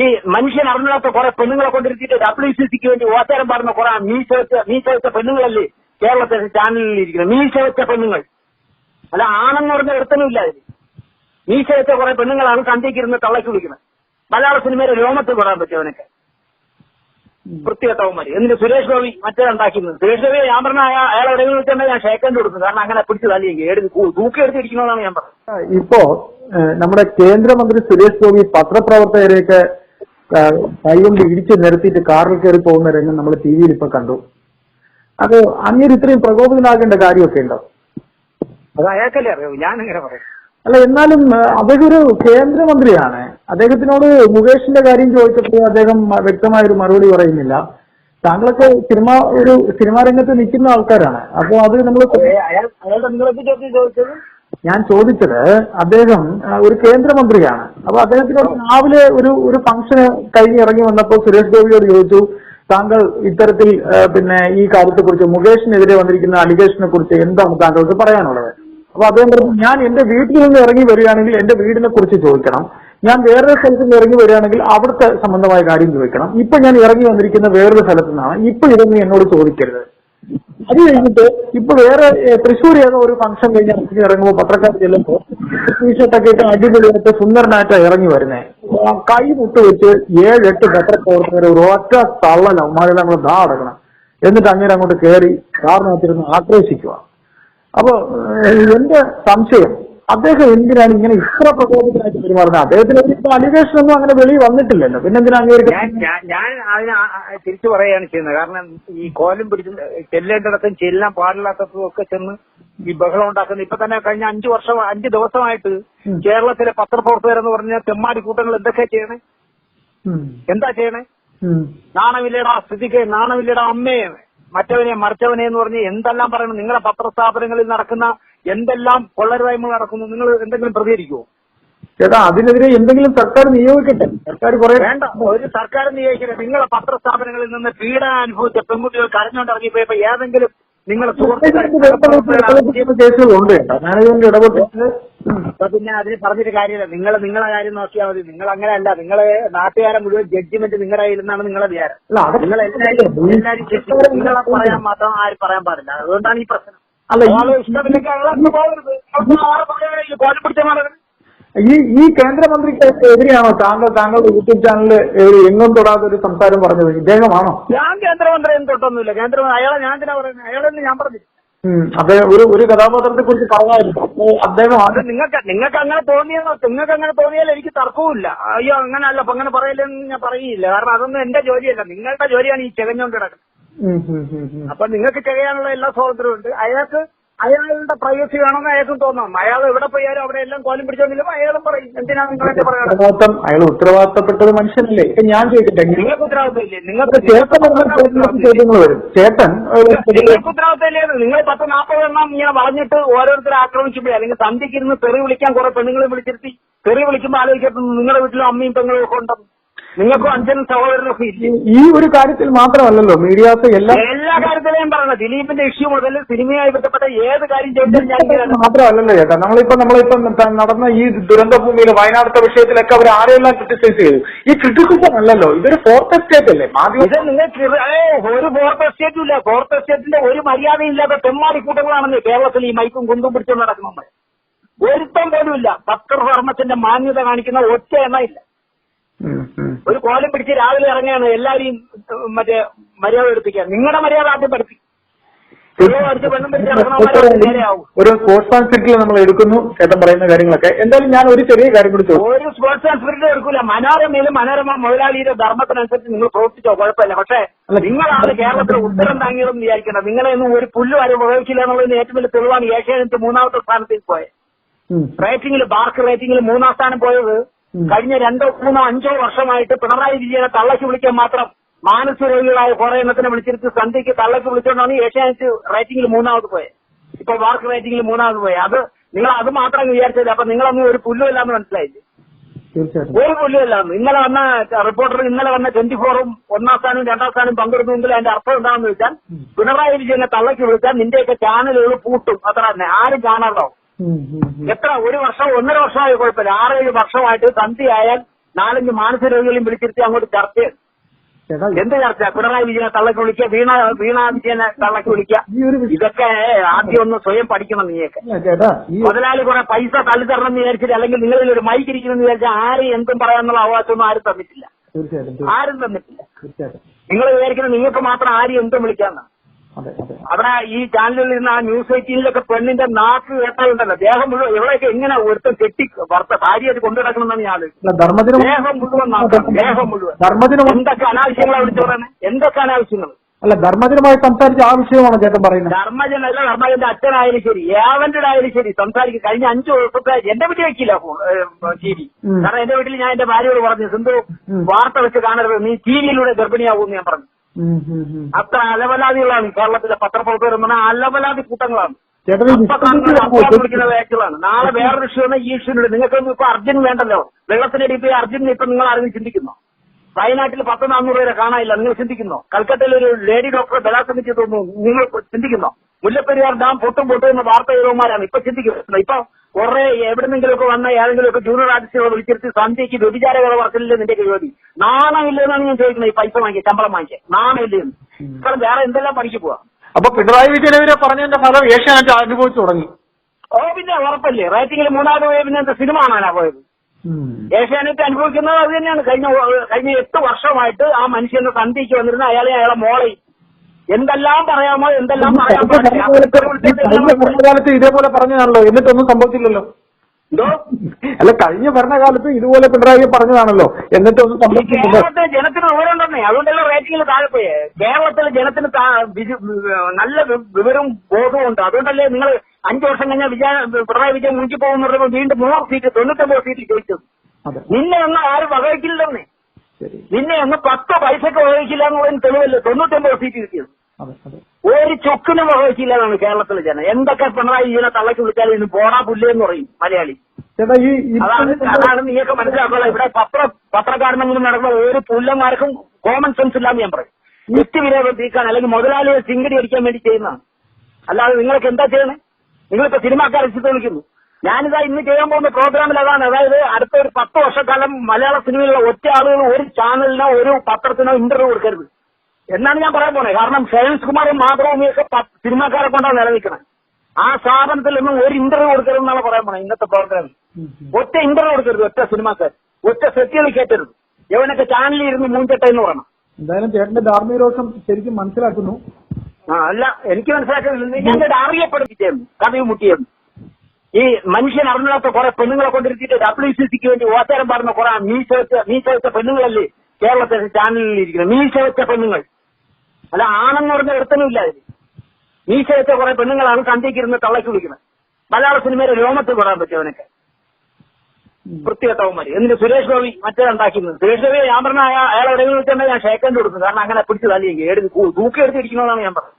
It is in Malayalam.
ഈ മനുഷ്യൻ അറിഞ്ഞാത്ത കുറെ പെണ്ണുങ്ങളെ കൊണ്ടിരുത്തിയിട്ട് ഡബ്ല്യു സി സിക്ക് വേണ്ടി ഓച്ചാരം പാടുന്ന കുറെ മീശ വെച്ച മീശ വെച്ച പെണ്ണുങ്ങളല്ലേ കേരളത്തെ ചാനലിൽ ഇരിക്കുന്നത്? മീശ വെച്ച പെണ്ണുങ്ങൾ. അല്ല ആണെന്ന് പറഞ്ഞ ഒരുത്തനുമില്ല അതിന്. മീശ വെച്ച കുറെ പെണ്ണുങ്ങളാണ് കണ്ടിരിക്കുന്നത് തള്ളക്കി വിളിക്കുന്നത്. മലയാള സിനിമയുടെ രോമത്തിൽ കൊടാൻ പറ്റും അവനൊക്കെ. വൃത്തികെട്ടവന്മാര്. എന്നിട്ട് സുരേഷ് ഗോപി മറ്റേ ഉണ്ടാക്കുന്നത് സുരേഷ് ഗോപി ഞാൻ പറഞ്ഞ അയാൾ എവിടെയെങ്കിലും വെച്ചാൽ ഞാൻ ഷേക്കൻഡ് കൊടുക്കും കാരണം അങ്ങനെ പിടിച്ചു തല്ലിയെങ്കിൽ ഏട് തൂക്കി എടുത്തിരിക്കണമെന്നാണ് ഞാൻ പറഞ്ഞത്. ഇപ്പോ നമ്മുടെ കേന്ദ്രമന്ത്രി സുരേഷ് ഗോപി പത്രപ്രവർത്തകരെയൊക്കെ കൈകൊണ്ട് ഇടിച്ച് നിരത്തിയിട്ട് കാറിൽ കയറി പോകുന്ന രംഗം നമ്മൾ ടി വിയിൽ ഇപ്പൊ കണ്ടു. അത് അങ്ങനെ ഇത്രയും പ്രകോപിതനാകേണ്ട കാര്യമൊക്കെ ഉണ്ടോ? അത് അയാൾക്കല്ലേ അറിയൂ? ഞാൻ അങ്ങനെ പറയും. അല്ല എന്നാലും അദ്ദേഹം ഒരു കേന്ദ്രമന്ത്രിയാണ്. അദ്ദേഹത്തിനോട് മുകേഷിന്റെ കാര്യം ചോദിച്ചപ്പോൾ അദ്ദേഹം വ്യക്തമായ ഒരു മറുപടി പറയുന്നില്ല. താങ്കളൊക്കെ സിനിമ ഒരു സിനിമാ രംഗത്ത് നിൽക്കുന്ന ആൾക്കാരാണ്. അപ്പോൾ അത് നമ്മൾ ഞാൻ ചോദിച്ചത് അദ്ദേഹം ഒരു കേന്ദ്രമന്ത്രിയാണ്. അപ്പൊ അദ്ദേഹത്തിനോട് രാവിലെ ഒരു ഒരു ഫംഗ്ഷന് കഴിഞ്ഞ് ഇറങ്ങി വന്നപ്പോൾ സുരേഷ് ഗോപിയോട് ചോദിച്ചു താങ്കൾ ഇത്തരത്തിൽ പിന്നെ ഈ കാര്യത്തെ കുറിച്ച് മുകേഷിനെതിരെ വന്നിരിക്കുന്ന അലിഗേഷനെ കുറിച്ച് എന്താണ് താങ്കൾക്ക് പറയാനുള്ളത്? അപ്പൊ അദ്ദേഹം പറഞ്ഞു ഞാൻ എന്റെ വീട്ടിൽ നിന്ന് ഇറങ്ങി വരികയാണെങ്കിൽ എന്റെ വീടിനെ കുറിച്ച് ചോദിക്കണം. ഞാൻ വേറൊരു സ്ഥലത്ത് നിന്ന് ഇറങ്ങി വരികയാണെങ്കിൽ അവിടുത്തെ സംബന്ധമായ കാര്യം ചോദിക്കണം. ഇപ്പൊ ഞാൻ ഇറങ്ങി വന്നിരിക്കുന്ന വേറൊരു സ്ഥലത്തു നിന്നാണ്. ഇപ്പൊ ഇതൊന്നും എന്നോട് ചോദിക്കരുത്. അത് കഴിഞ്ഞിട്ട് ഇപ്പൊ വേറെ തൃശ്ശൂർ ഏതോ ഒരു ഫംഗ്ഷൻ കഴിഞ്ഞ് ഇറങ്ങി ഇറങ്ങുമ്പോൾ പത്രക്കാർ ചെല്ലുമ്പോൾ ടീഷർട്ടൊക്കെ ഇട്ട് അടിപൊളിയായിട്ട് സുന്ദരനായിട്ട് ഇറങ്ങി വരുന്നേ. കൈ മുട്ട് വെച്ച് ഏഴെട്ട് പത്രപ്രവർത്തകർ ഒരു ഒറ്റ തള്ളല ഉമ്മാരെല്ലാം നമ്മൾ ദാ അടക്കണം. എന്നിട്ട് അങ്ങനെ അങ്ങോട്ട് കയറി കാറിനകത്തിരുന്ന് ആക്രോശിക്കുക അപ്പൊ ഏഹ്, എന്റെ സംശയം അദ്ദേഹം എന്തിനാണ് ഇങ്ങനെ ഇത്ര പ്രകോപിതനായിട്ട് പെരുമാറുന്നത്? അദ്ദേഹത്തിന് ഇപ്പൊ അലിഗേഷൻ ഒന്നും അങ്ങനെ വെളി വന്നിട്ടില്ലല്ലോ. പിന്നെ എന്തിനാ ഞാൻ അംഗീകരിക്കുന്നത് ഞാൻ- ഞാൻ അതിന് തിരിച്ചു പറയുകയാണ് ചെയ്യുന്നത്. കാരണം ഈ കോലം പിടിച്ച് ചെല്ലേണ്ടിടത്തും ചെല്ലാൻ പാടില്ലാത്തതും ഒക്കെ ചെന്ന് ഈ ബഹളം ഉണ്ടാക്കുന്നത്. ഇപ്പൊ തന്നെ കഴിഞ്ഞ അഞ്ചു വർഷം അഞ്ചു ദിവസമായിട്ട് കേരളത്തിലെ പത്രപ്രവർത്തകർ എന്ന് പറഞ്ഞ തെമ്മാടി കൂട്ടങ്ങൾ എന്തൊക്കെ ചെയ്യണേ? എന്താ ചെയ്യണേ? നാണവില്ലയുടെ സ്ഥിതിക്ക് നാണവില്ലയുടെ അമ്മയെ മറ്റവനെ മറിച്ചവനെ എന്ന് പറഞ്ഞ് എന്തെല്ലാം പറയണം? നിങ്ങളുടെ പത്രസ്ഥാപനങ്ങളിൽ നടക്കുന്ന എന്തെല്ലാം കൊള്ളരുതായ്മ നടക്കുന്നു നിങ്ങൾ എന്തെങ്കിലും പ്രതികരിക്കുമോ ചേട്ടാ അതിനെതിരെ എന്തെങ്കിലും സർക്കാർ നിയോഗിക്കട്ടെ. സർക്കാർ കുറെ വേണ്ട ഒരു സർക്കാർ നിയോഗിക്കട്ടെ നിങ്ങളെ പത്രസ്ഥാപനങ്ങളിൽ നിന്ന് പീഡനം അനുഭവിച്ച പെൺകുട്ടികൾ കരഞ്ഞോണ്ട് ഇറങ്ങിപ്പോയപ്പോ ഏതെങ്കിലും നിങ്ങളെ സുഹൃത്തുക്കൾ കേസുകളുണ്ട്. കേട്ടോ മാനേജ്മെന്റ് ഇടപെട്ടിട്ട് അപ്പൊ പിന്നെ അതിന് പറഞ്ഞിട്ട് കാര്യമില്ല. നിങ്ങൾ നിങ്ങളെ കാര്യം നോക്കിയാൽ മതി. നിങ്ങൾ അങ്ങനെയല്ല നിങ്ങളെ നാട്ടുകാരെ മുഴുവൻ ജഡ്ജ്മെന്റ് നിങ്ങളുടെ കയ്യിലെന്നാണ് നിങ്ങളെ വിചാരം. നിങ്ങൾ എല്ലാവരും എല്ലാവരും. നിങ്ങളെ പറയാൻ മാത്രം ആരും പറയാൻ പാടില്ല. അതുകൊണ്ടാണ് ഈ പ്രശ്നം. അല്ല ഈ- ഈ കേന്ദ്രമന്ത്രിക്ക് എതിരെയാണോ താങ്കൾ താങ്കളുടെ യൂട്യൂബ് ചാനലിൽ എങ്ങും തൊടാത്ത ഒരു സംസാരം പറഞ്ഞത്? ഇദ്ദേഹമാണോ? ഞാൻ കേന്ദ്രമന്ത്രി തൊട്ടൊന്നുമില്ല. കേന്ദ്രമന്ത്രി അയാളെ ഞാൻ എന്തിനാ പറയുന്നത്? അയാളെന്ന് ഞാൻ പറഞ്ഞു അതെ ഒരു ഒരു കഥാപാത്രത്തെ കുറിച്ച് പറഞ്ഞായിരുന്നു. അദ്ദേഹം നിങ്ങൾക്ക് നിങ്ങൾക്ക് അങ്ങനെ തോന്നിയെന്നോ നിങ്ങൾക്ക് അങ്ങനെ തോന്നിയാൽ എനിക്ക് തർക്കവുമില്ല. അയ്യോ അങ്ങനെ അല്ല അപ്പൊ അങ്ങനെ പറയില്ലെന്ന് ഞാൻ പറയില്ല. കാരണം അതൊന്നും എന്റെ ജോലിയല്ല. നിങ്ങളുടെ ജോലിയാണ് ഈ ചെകഞ്ഞോണ്ട് കിടക്കുന്നത്. അപ്പൊ നിങ്ങൾക്ക് ചെയ്യാനുള്ള എല്ലാ സ്വാതന്ത്ര്യമുണ്ട് അയാൾക്ക് അയാളുടെ പ്രൈവസി വേണമെന്ന് അയാൾക്കും തോന്നാം അയാൾ എവിടെ പോയാലും അവിടെ എല്ലാം കോലം പിടിച്ചോന്നില്ല അയാളും പറയും എന്തിനാ നിങ്ങളൊക്കെ ഉത്തരവാദിത്തം അയാൾ ഉത്തരവാദിത്തപ്പെട്ടത് മനുഷ്യനല്ലേ? ഇപ്പൊ ഞാൻ ചോദിക്കട്ടെ നിങ്ങൾക്ക് ഉത്തരവാദിത്തമില്ലേ? നിങ്ങൾക്ക് ചേട്ടൻ വരും. ചേട്ടൻ നിങ്ങൾക്ക് ഉത്തരവാദിത്തമില്ലേ നിങ്ങൾ പത്ത് നാൽപ്പത് എണ്ണം ഇങ്ങനെ വളഞ്ഞിട്ട് ഓരോരുത്തരെ ആക്രമിക്കുമ്പോഴേ അല്ലെങ്കിൽ സന്ധ്യയ്ക്ക് ഇരുന്ന് തെറി വിളിക്കാൻ കുറെ പെണ്ണുങ്ങളെ വിളിച്ചിരുത്തി. തെറി വിളിക്കുമ്പോൾ ആലോചിക്കട്ടെ നിങ്ങളുടെ വീട്ടിലും അമ്മയും പെങ്ങളും ഒക്കെ ഉണ്ടെന്ന്. നിങ്ങൾക്കും അഞ്ചനും സഹോദരനൊക്കെ ഇല്ലേ? ഈ ഒരു കാര്യത്തിൽ മാത്രമല്ലല്ലോ മീഡിയാസ് എല്ലാ എല്ലാ കാര്യത്തിലെയും പറഞ്ഞത്. ദിലീപിന്റെ ഇഷ്യൂ മുതൽ സിനിമയായി ബന്ധപ്പെട്ട ഏത് കാര്യം ചെയ്താലും ഞാൻ ഇതിലാണ്. മാത്രമല്ലല്ലോ ചേട്ടാ നമ്മളിപ്പോ നമ്മളിപ്പോ ത- നടന്ന ഈ ദുരന്ത ഭൂമിയിൽ വയനാടത്തെ വിഷയത്തിലൊക്കെ അവർ ആരെയെല്ലാം ക്രിട്ടിസൈസ് ചെയ്തു? ഈ ക്രിട്ടിസിസം അല്ലല്ലോ ഇതൊരു ഫോർത്ത് എസ്റ്റേറ്റ് അല്ലേ? ഇത് മാധ്യമം നിങ്ങൾക്ക് ഒരു ഫോർത്ത് എസ്റ്റേറ്റും ഇല്ല. ഫോർത്ത് എസ്റ്റേറ്റിന്റെ ഒരു മര്യാദയും ഇല്ലാത്ത തെമ്മാടി കൂട്ടങ്ങളാണെന്ന് കേരളത്തിൽ ഈ മൈക്കും കുന്തും പിടിച്ചു നടക്കുന്നത്. ഒരുത്തം പോലും ഇല്ല. പത്രധർമ്മത്തിന്റെ മാന്യത കാണിക്കുന്ന ഒറ്റ എണ്ണ ഇല്ല. ഒരു കോലം പിടിച്ച് രാവിലെ ഇറങ്ങുകയാണ് എല്ലാരെയും ഉം, മറ്റേ മര്യാദ എടുപ്പിക്കുക നിങ്ങളുടെ മര്യാദ ആദ്യം പഠിപ്പി അടിച്ച് പെണ്ണും പിടിച്ച് ഇറങ്ങണവന്മാരെ നേരെയാവും. ഒരു സ്പോർട്സ് ആൻഡ് നമ്മൾ എടുക്കുന്നു ചേട്ടൻ പറയുന്ന കാര്യങ്ങളൊക്കെ. എന്തായാലും ഞാൻ ഒരു ചെറിയ കാര്യം കൂടി ചോദിച്ചു. ഒരു സ്പോർട്സ് ആൻഡ് സ്പിരിറ്റ് എടുക്കൂല. മനോരമയിൽ മനോരമ മുതലാളിയുടെ ധർമ്മത്തിനനുസരിച്ച് നിങ്ങൾ പ്രവർത്തിച്ചോ കുഴപ്പമില്ല. പക്ഷേ നിങ്ങളാണ് കേരളത്തിൽ ഉത്തരം താങ്ങിയതെന്ന് വിചാരിക്കേണ്ടത് നിങ്ങളെയൊന്നും ഒരു പുല്ലു വരെ ഉപയോഗിച്ചില്ല എന്നുള്ളതിന് ഏറ്റവും വലിയ തെളിവാണ്. ഏഷ്യാനെറ്റ് മൂന്നാമത്തെ സ്ഥാനത്തേക്ക് പോയത്. റേറ്റിംഗിൽ ബാർക്ക് റേറ്റിംഗിൽ മൂന്നാം സ്ഥാനം പോയത്. കഴിഞ്ഞ രണ്ടോ മൂന്നോ അഞ്ചോ വർഷമായിട്ട് പിണറായി വിജയനെ തള്ളക്കി വിളിക്കാൻ മാത്രം മാനസരോഗികളായ കുറെ എണ്ണത്തിനെ വിളിച്ചിരുത്തി സന്ധ്യയ്ക്ക് തള്ളക്ക് വിളിച്ചുകൊണ്ടാണ് ഏഷ്യാനെറ്റ് റേറ്റിംഗിൽ മൂന്നാമത് പോയത് ഇപ്പൊ വാർക്ക് റേറ്റിംഗിൽ മൂന്നാമത് പോയത് അത് നിങ്ങൾ അത് മാത്രം വിചാരിച്ചത്. അപ്പൊ നിങ്ങളൊന്നും ഒരു പുല്ലുമില്ലാന്ന് മനസ്സിലായില്ലേ? ഒരു പുല്ലുമില്ലാന്ന്. ഇന്നലെ വന്ന റിപ്പോർട്ടർ ഇന്നലെ വന്ന ട്വന്റി ഫോറും ഒന്നാം സ്ഥാനവും രണ്ടാം സ്ഥാനവും പങ്കെടുക്കുമെങ്കിൽ അതിന്റെ അർത്ഥം എന്താണെന്ന് വെച്ചാൽ പിണറായി വിജയനെ തള്ളക്കി വിളിച്ചാൽ നിന്റെയൊക്കെ ചാനലുകൾ പൂട്ടും. അത്ര തന്നെ. ആരും കാണാറോ ഉം, ഉം, ഉം. എത്ര? ഒരു വർഷം ഒന്നര വർഷമായ കുഴപ്പമില്ല. ആറേഴ് വർഷമായിട്ട് തന്തി ആയാൽ നാലഞ്ച് മാനസിക രോഗികളെയും വിളിച്ചിരുത്തി അങ്ങോട്ട് ചർച്ച എന്ത് ചർച്ച? പിണറായി വിജയനെ തള്ളക്ക് വിളിക്കുക വീണ വീണ വിജയനെ തള്ളക്ക് വിളിക്കുക. ഇതൊക്കെ ആദ്യം ഒന്ന് സ്വയം പഠിക്കണം നീയൊക്കെ. മുതലാളി കുറെ പൈസ തള്ളി തരണം എന്ന് വിചാരിച്ചിട്ട് അല്ലെങ്കിൽ നിങ്ങളിൽ ഒരു മൈക്ക് ഇരിക്കണമെന്ന് വിചാരിച്ചാൽ ആരും എന്തും പറയാനുള്ള അവകാശമൊന്നും ആരും തന്നിട്ടില്ല. ആരും തന്നിട്ടില്ല. നിങ്ങൾ വിചാരിക്കുന്നത് നിങ്ങൾക്ക് മാത്രം ആരും എന്തും വിളിക്കാന്നാ അതെ അതെ അവിടെ ഈ ചാനലിൽ നിന്ന് ആ ന്യൂസ് എയ്റ്റീനിലൊക്കെ പെണ്ണിന്റെ നാക്ക് കേട്ടാലുണ്ടല്ലോ ദേഹം മുഴുവൻ എവിടെയൊക്കെ എങ്ങനെ ഒരുത്തൻ കെട്ടി ഭർത്ത ഭാര്യയായിട്ട് കൊണ്ടു നടക്കണമെന്നാണ് ഞാൻ ദേഹം മുഴുവൻ ദേഹം മുഴുവൻ. എന്തൊക്കെ അനാവശ്യങ്ങളാണ് വിളിച്ചു പറയുന്നത് എന്തൊക്കെ അനാവശ്യങ്ങൾ അല്ല ധർമ്മജനമായി സംസാരിച്ച ആവശ്യമാണ് വിഷയമാണ് ചേട്ടൻ പറയുന്നത്. ധർമ്മജനല്ല ധർമ്മജന്റെ അച്ഛനായാലും ശരി ഏവന്റെ ആയാലും ശരി സംസാരിക്കും. കഴിഞ്ഞ അഞ്ചു വർഷത്തെ എന്റെ വീട്ടിൽ വെക്കില്ല ടി വി. കാരണം എന്റെ വീട്ടിൽ ഞാൻ എന്റെ ഭാര്യയോട് പറഞ്ഞു സിന്ധു. വാർത്ത വെച്ച് കാണരുത്. നീ ടി വിയിലൂടെ ഗർഭിണിയാവും ഞാൻ പറഞ്ഞു. അത്ര അലവലാദികളാണ് കേരളത്തിലെ പത്രപ്രവർത്തകർ എന്ന് പറഞ്ഞാൽ അലവലാതി കൂട്ടങ്ങളാണ്. വിളിക്കുന്ന വേക്കുകളാണ് നാളെ വേറൊരു വിഷയം ഈ ഇഷ്യൂണ്ട് നിങ്ങൾക്കൊന്നും ഇപ്പൊ അർജുൻ വേണ്ടല്ലോ. വെള്ളത്തിനടി പോയി അർജുൻ ഇപ്പൊ നിങ്ങൾ ആരെങ്കിലും ചിന്തിക്കുന്നോ? വയനാട്ടിൽ പത്ത് നാനൂറ് പേരെ കാണാനില്ല. നിങ്ങൾ ചിന്തിക്കുന്നോ? കൽക്കട്ടയിൽ ഒരു ലേഡി ഡോക്ടറെ ബലാത്സംഗം തോന്നുന്നു നിങ്ങൾ ചിന്തിക്കുന്നോ? മുല്ലപ്പെരിയാർ ഡാം പൊട്ടും പൊട്ടും എന്ന വാർത്ത ചെയ്തവന്മാരാണ് ഇപ്പൊ ചിന്തിക്കുന്നത് ഇപ്പൊ കുറെ എവിടെന്നെങ്കിലുമൊക്കെ വന്ന ഏതെങ്കിലുമൊക്കെ ജൂനിയർ ആർട്ടിസ്റ്റുകളെ വിളിച്ചിരുത്തി സന്ധ്യയ്ക്ക് വ്യഭിചാര കഥ പറച്ചില്ലേ നിന്റെ ജോലി നാണമില്ലെന്നാണ് ഞാൻ ചോദിക്കുന്നത്. ഈ പൈസ വാങ്ങിക്കുക ശമ്പളം വാങ്ങിക്കുക നാണമില്ലെന്ന് ഇപ്പം വേറെ എന്തെല്ലാം പണിക്ക് പോവാ? അപ്പൊ പിണറായി വിജയനെതിരെ പറഞ്ഞതിന്റെ ഫലം ഏഷ്യാനെറ്റ് അനുഭവിച്ചു തുടങ്ങി. ഓ പിന്നെ ഉറപ്പല്ലേ? റേറ്റിംഗിൽ മൂന്നാമത് പോയ പിന്നെ സിനിമ കാണാനാ പോയത്. ഏഷ്യാനെറ്റ് അനുഭവിക്കുന്നത് അത് തന്നെയാണ്. കഴിഞ്ഞ കഴിഞ്ഞ എട്ട് വർഷമായിട്ട് ആ മനുഷ്യന്റെ സന്ധിക്ക് വന്നിരുന്ന അയാളെ അയാളെ മോളെ എന്തെല്ലാം പറയാമോ എന്തെല്ലാം പറയാൻ ഭരണകാലത്ത് ഭരണകാലത്ത് ഇതേപോലെ പറഞ്ഞതാണല്ലോ. എന്നിട്ടൊന്നും സംഭവിച്ചില്ലല്ലോ. എന്തോ? അല്ല കഴിഞ്ഞ ഭരണകാലത്ത് ഇതുപോലെ പിണറായി പറഞ്ഞതാണല്ലോ. എന്നിട്ടൊന്നും കേരളത്തിലെ ജനത്തിന് വിവരമുണ്ടെന്നേ അതുകൊണ്ടല്ലോ റേറ്റിംഗിൽ താഴെ പോയേ. കേരളത്തിലെ ജനത്തിന് നല്ല വിവരവും ബോധവും ഉണ്ട്. അതുകൊണ്ടല്ലേ നിങ്ങൾ അഞ്ചു വർഷം കഴിഞ്ഞാൽ വിജയ പിണറായി വിജയൻ മുഞ്ചി പോകുന്ന പറയുമ്പോൾ വീണ്ടും നൂറ് സീറ്റ് തൊണ്ണൂറ്റൊമ്പത് സീറ്റ് ചോദിച്ചത് നിന്നെ ഒന്നും ആരും വകവയ്ക്കില്ലെന്നേ നിന്നെ ഒന്ന് പത്ത് പൈസക്ക് വകവയ്ക്കില്ല എന്നുള്ളതിന് തെളിവല്ലേ? തൊണ്ണൂറ്റൊമ്പത് സീറ്റ് കിട്ടിയത്. ഒരു ചൊക്കിനും വകവയ്ക്കില്ല എന്നാണ് കേരളത്തിലെ ജനം. എന്തൊക്കെ പിണറായി ഇതിനെ തള്ളക്ക് വിളിച്ചാലും ഇന്ന് പോടാ പുല്ലേന്ന് പറയും മലയാളി. അതാണ് അതാണ് നീയൊക്കെ മനസ്സിലാക്കുക ഇവിടെ പത്ര പത്രക്കാരനും കൂടി നടക്കുന്ന ഒരു പുല്ലന്മാർക്കും കോമൺ സെൻസ് ഇല്ലാന്ന് ഞാൻ പറയും. നിത്യ വിരോധം തീക്കാൻ അല്ലെങ്കിൽ മുതലാളിയെ ചിങ്കടി അടിക്കാൻ വേണ്ടി ചെയ്യുന്നതാണ്. അല്ലാതെ നിങ്ങൾക്ക് എന്താ ചെയ്യണേ? നിങ്ങളിപ്പോ സിനിമാക്കാരെ ചിത്രം വിളിക്കുന്നു. ഞാനിതാ ഇന്ന് ചെയ്യാൻ പോകുന്ന പ്രോഗ്രാമിൽ അതാണ്. അതായത് അടുത്ത ഒരു പത്ത് വർഷക്കാലം മലയാള സിനിമയിലുള്ള ഒറ്റ ആളുകൾ ഒരു ചാനലിനോ ഒരു പത്രത്തിനോ ഇന്റർവ്യൂ കൊടുക്കരുത്. എന്നാണ് ഞാൻ പറയാൻ പോണേ. കാരണം ഷൈൻസ് കുമാറും മാതൃഭൂമിയൊക്കെ സിനിമാക്കാരെ കൊണ്ടാണ് നിലനിൽക്കുന്നത് ആ സ്ഥാപനത്തിൽ നിന്നും ഒരു ഇന്റർവ്യൂ കൊടുക്കരുതെന്നാണ് പറയാൻ പോണേ ഇന്നത്തെ ഉം. ഒറ്റ ഇന്റർവ്യൂ കൊടുക്കരുത് ഒറ്റ സിനിമാക്കാർ ഒറ്റ സെറ്റുകൾ കയറ്റരുത്. എവനൊക്കെ ചാനലിൽ ഇരുന്ന് മൂഞ്ചട്ട എന്ന് പറയണം. എന്തായാലും ചേട്ടന്റെ ധാർമ്മിക രോഷം ശരിക്കും മനസ്സിലാക്കുന്നു. ആ അല്ല എനിക്ക് മനസ്സിലാക്കുന്നില്ല. ഞാൻ അറിയപ്പെടുത്തിച്ചേരുന്നു കഥയും മുട്ടിയായിരുന്നു ഈ മനുഷ്യൻ അറിഞ്ഞാത്ത കുറെ പെണ്ണുങ്ങളെ കൊണ്ടിരുത്തിയിട്ട് ഡബ്ല്യു സി സിക്ക് വേണ്ടി ഓച്ചാരം പറഞ്ഞ കുറെ മീശ വെച്ച മീശ വെച്ച പെണ്ണുങ്ങളല്ലേ കേരളത്തിലെ ചാനലിൽ ഇരിക്കുന്നത്. മീശ വെച്ച പെണ്ണുങ്ങൾ. അല്ല ആണെന്ന് പറഞ്ഞ ഒരുത്തനുമില്ല അതിന്. മീശ വെച്ച കുറെ പെണ്ണുങ്ങളാണ് സന്ധ്യയ്ക്ക് ഇരുന്ന് തള്ളക്ക് വിളിക്കുന്നത്. മലയാള സിനിമയുടെ രോമത്തിൽ കൊടാൻ പറ്റും അവനൊക്കെ. വൃത്തികെട്ടവന്മാര്. എന്നിട്ട് സുരേഷ് ഗോപി മറ്റേ ഉണ്ടാക്കുന്നത് സുരേഷ് ഗോപി ഞാൻ പറഞ്ഞ അയാൾ എവിടെയെങ്കിലും വെച്ചാൽ ഞാൻ ഷേക്കൻഡ് കൊടുക്കുന്നത് കാരണം അങ്ങനെ പിടിച്ച് തല്ലിയെങ്കിൽ തൂക്കി എടുത്തിരിക്കുന്നതാണ് ഞാൻ പറഞ്ഞത്.